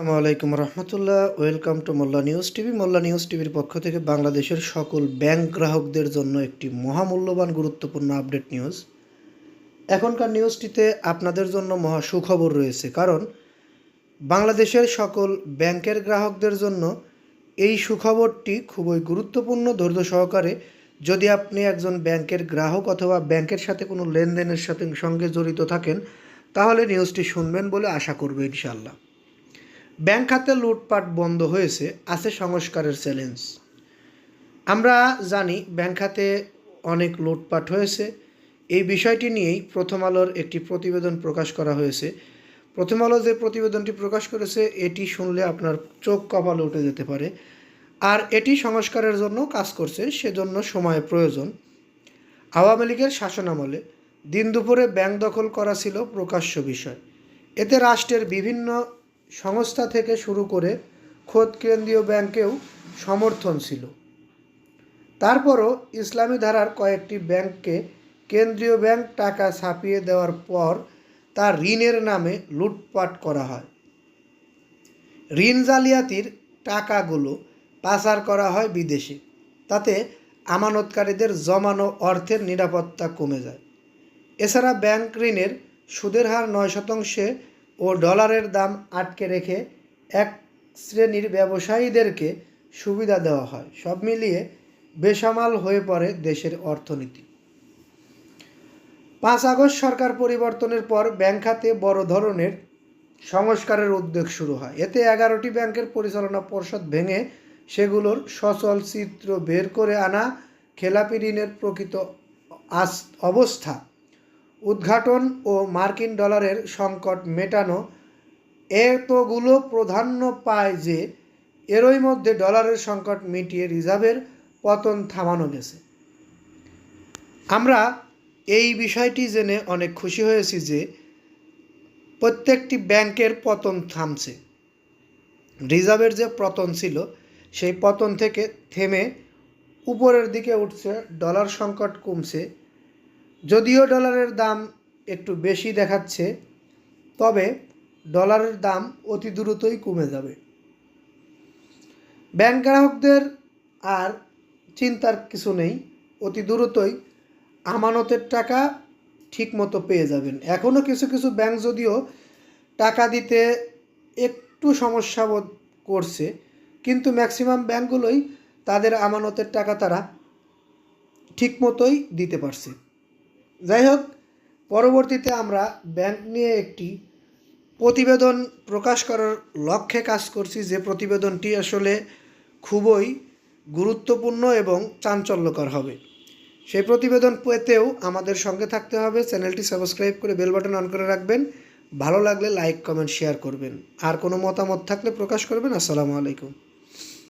আসসালামু আলাইকুম রহমতুল্লাহ। Welcome to Molla news TV Molla news টিভির পক্ষ থেকে বাংলাদেশের সকল ব্যাংক গ্রাহকদের জন্য একটি মহামূল্যবান, গুরুত্বপূর্ণ আপডেট নিউজ এখনকার নিউজটিতে আপনাদের জন্য মহা সুখবর রয়েছে, কারণ বাংলাদেশের সকল ব্যাংকের গ্রাহকদের জন্য এই সুখবরটি খুবই গুরুত্বপূর্ণ। ধৈর্য সহকারে যদি আপনি একজন ব্যাংকের গ্রাহক অথবা ব্যাংকের সাথে কোনো লেনদেনের সাথে সঙ্গে জড়িত থাকেন, তাহলে নিউজটি শুনবেন বলে আশা করব ইনশাল্লাহ ব্যাংক খাতে লুটপাট বন্ধ হয়েছে, আছে সংস্কারের চ্যালেঞ্জ। আমরা জানি ব্যাংক খাতে অনেক লুটপাট হয়েছে। এই বিষয়টি নিয়েই প্রথম আলোর একটি প্রতিবেদন প্রকাশ করা হয়েছে। প্রথম আলো যে প্রতিবেদনটি প্রকাশ করেছে, এটি শুনলে আপনার চোখ কপালে উঠে যেতে পারে। আর এটি সংস্কারের জন্য কাজ করছে, সেজন্য সময় প্রয়োজন। আওয়ামী লীগের শাসনামলে দিন দুপুরে ব্যাংক দখল করা ছিল প্রকাশ্য বিষয়। এতে রাষ্ট্রের বিভিন্ন সংস্থা থেকে শুরু করে খোদ কেন্দ্রীয় ব্যাংকেও সমর্থন ছিল। তারপরও ইসলামী ধারার কয়েকটি ব্যাংককে কেন্দ্রীয় ব্যাংক টাকা ছাপিয়ে দেওয়ার পর তার ঋণের নামে লুটপাট করা হয়। ঋণ জালিয়াতির টাকাগুলো পাচার করা হয় বিদেশে। তাতে আমানতকারীদের জমানো অর্থের নিরাপত্তা কমে যায়। এছাড়া ব্যাংক ঋণের সুদের হার নয় শতাংশে ও ডলারের দাম আটকে রেখে এক শ্রেণির ব্যবসায়ীদেরকে সুবিধা দেওয়া হয়। সব মিলিয়ে বেসামাল হয়ে পড়ে দেশের অর্থনীতি। পাঁচ আগস্ট সরকার পরিবর্তনের পর ব্যাংক খাতে বড় ধরনের সংস্কারের উদ্যোগ শুরু হয়। এতে এগারোটি ব্যাংকের পরিচালনা পর্ষদ ভেঙে সেগুলোর সচল চিত্র বের করে আনা খেলাপি ঋণের প্রকৃত অবস্থা উদ্ঘাটন ও মার্কিন ডলারের সংকট মেটানো এতগুলো প্রাধান্য পায় যে এরই মধ্যে ডলারের সংকট মিটিয়ে রিজার্ভের পতন থামানো গেছে। আমরা এই বিষয়টি জেনে অনেক খুশি হয়েছি যে প্রত্যেকটি ব্যাংকের পতন থামছে। রিজার্ভের যে পতন ছিল, সেই পতন থেকে থেমে উপরের দিকে উঠছে, ডলার সংকট কমছে যদিও ডলারের দাম একটু বেশি দেখাচ্ছে, তবে ডলারের দাম অতি দ্রুতই কমে যাবে। ব্যাংক গ্রাহকদের আর চিন্তার কিছু নেই, অতি দ্রুতই আমানতের টাকা ঠিক মতো পেয়ে যাবেন। এখনও কিছু কিছু ব্যাংক যদিও টাকা দিতে একটু সমস্যা বোধ করছে, কিন্তু ম্যাক্সিমাম ব্যাংকগুলোই তাদের আমানতের টাকা তারা ঠিক মতোই দিতে পারছে। যাই হোক, পরবর্তীতে আমরা ব্যাংক নিয়ে একটি প্রতিবেদন প্রকাশ করার লক্ষ্যে কাজ করছি, যে প্রতিবেদনটি আসলে খুবই গুরুত্বপূর্ণ এবং চাঞ্চল্যকর হবে। সেই প্রতিবেদন পেতেও আমাদের সঙ্গে থাকতে হবে, চ্যানেলটি সাবস্ক্রাইব করে বেল বাটন অন করে রাখবেন। ভালো লাগলে লাইক, কমেন্ট শেয়ার করবেন। আর কোনো মতামত থাকলে প্রকাশ করবেন। আসসালামু আলাইকুম।